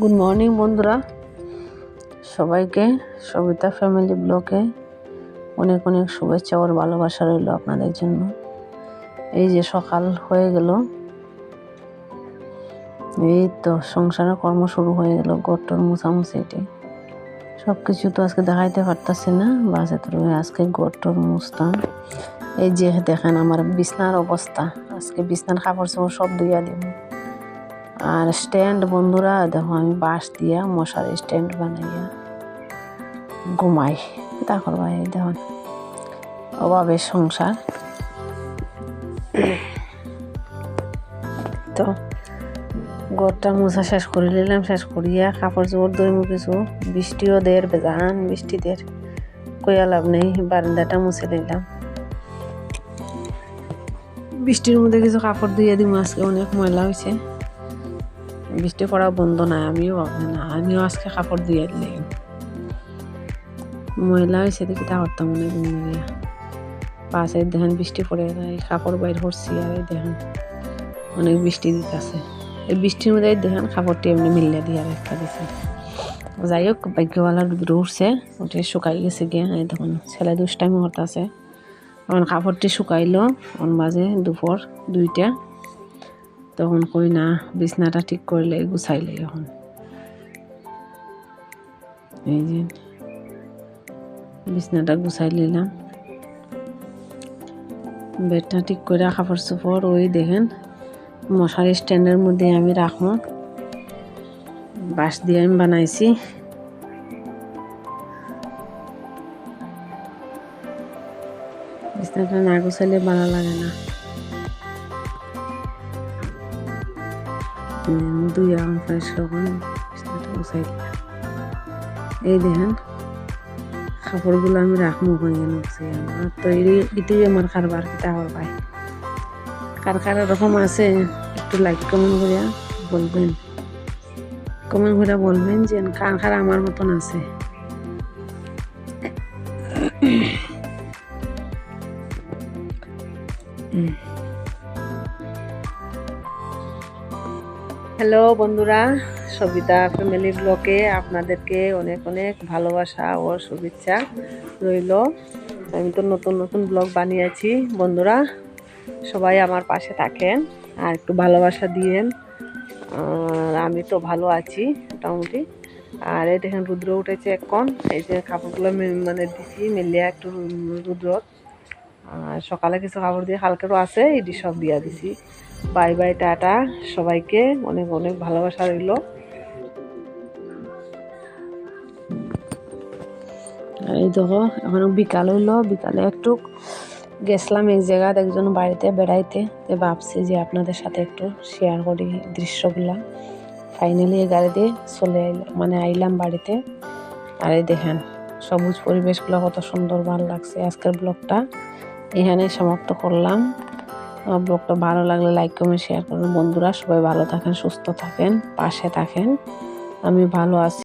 Good morning বন্ধুরা। সবাইকে, Sabita family ব্লকে অনেক অনেক শুভেচ্ছা ওর ভালোবাসা রইল আপনাদের জন্য। এই যে সকাল হয়ে গেল। এই তো সংসারের কর্ম শুরু হয়ে গেল গট্টর মুছামুছিটি সব কিছু তো আজকে দেখাইতে পারতাছি না, বাসে তো আজকে গট্টর মুছতাম। এই যে দেখেন আমার বিছনার অবস্থা, আজকে বিছনার কাপড় চোপড় সব ধুইয়া দিব। আর স্ট্যান্ড বন্ধুরা, দেখো আমি বাঁশ দিয়া মশারি স্ট্যান্ড বানাইয়া ঘুমাই। তা করবা এই দেখুন অভাবের সংসার। তো ঘরটা মোছা শেষ করে নিলাম, শেষ করিয়া কাপড় চোপড় দইমু কিছু। বৃষ্টিও দের, বেজান বৃষ্টি দের। কইয়া লাভ নেই, বারান্দাটা মুছে নিলাম। বৃষ্টির মধ্যে কিছু কাপড় ধুইয়া দিব আজকে অনেক ময়লা হয়েছে বৃষ্টি পড়া বন্ধ নাই, আমিও না, আমিও আজকে কাপড় দিয়ে দিলে ময়লা হয়েছে দেখি তা করতাম মনে ঘুমিয়ে পাশে দেখেন বৃষ্টি পড়ে যায় কাপড় বাইর করছি আর দেখেন অনেক বৃষ্টি দিতেছে। এই বৃষ্টির মধ্যে দেখেন কাপড়টি এমনি মিলিয়ে দিয়ে একটা দিছে। যাই হোক, ভাগ্যওয়ালা রোদ্র উঠছে ওটা শুকাই গেছে গিয়ে, এই দেখুন, ছেলে দুষ্টাইম হতাছে এখন কাপড়টি শুকাইলো অন বাজে দুপুর দুইটা। তখন কই না, বিছনাটা ঠিক করলে গুছাইলে এখন। এই যে, বিছনাটা গুছাই নিলাম বেডটা ঠিক করে কাপড় চোপড় ওই দেখেন, মশারি স্ট্যান্ডের মধ্যে আমি রাখব বাঁশ দিয়ে আমি বানাইছি। বিছনাটা না গুছাইলে ভালো লাগে না। দুই ফ্রেশ লবণ বিছনাটা গুছাই দিলাম। এই দেখেন কাপড়গুলো আমি রাখব হয়ে নুকছি আমার তো এটাই আমার কারবার কিতা পাই কার কার এরকম আছে, একটু লাইক কমেন্ট করিয়া বলবেন। কমেন্ট করে বলবেন যে কার কার আমার মতন আছে। হ্যালো বন্ধুরা, সবিতা ফ্যামিলি ব্লকে আপনাদেরকে অনেক অনেক ভালোবাসা ও শুভেচ্ছা রইল। আমি তো নতুন নতুন ব্লগ বানিয়েছি। বন্ধুরা, সবাই আমার পাশে থাকেন আর একটু ভালোবাসা দিয়েন। আর আমি তো ভালো আছি মোটামুটি। আর এই দেখেন, রুদ্র উঠেছে এখন। এই যে কাপড়গুলো মানে দিছি, মিলিয়ে একটু রুদ্র আর সকালে কিছু কাপড় দিয়ে হালকারও আছে, এটি সব দিয়া দিছি। Bye bye, tata. সবাইকে অনেক অনেক ভালোবাসা রইল। এই দেখো, এখন বিকাল হইল, বিকালে একটু গেছিলাম এক জায়গায় একজন বাড়িতে বেড়াইতে। ভাবছি যে আপনাদের সাথে একটু শেয়ার করি দৃশ্যগুলা। ফাইনালি এই গাড়িতে চলে আইলাম মানে আইলাম বাড়িতে। আর এই দেখেন, সবুজ পরিবেশগুলো কত সুন্দর ভালো লাগছে। আজকের ব্লগটা এখানে সমাপ্ত করলাম। ব্লগটা ভালো লাগলে লাইক কমেন্ট শেয়ার করুন বন্ধুরা, সবাই ভালো থাকেন, সুস্থ থাকেন, পাশে থাকেন। আমি ভালো আছি।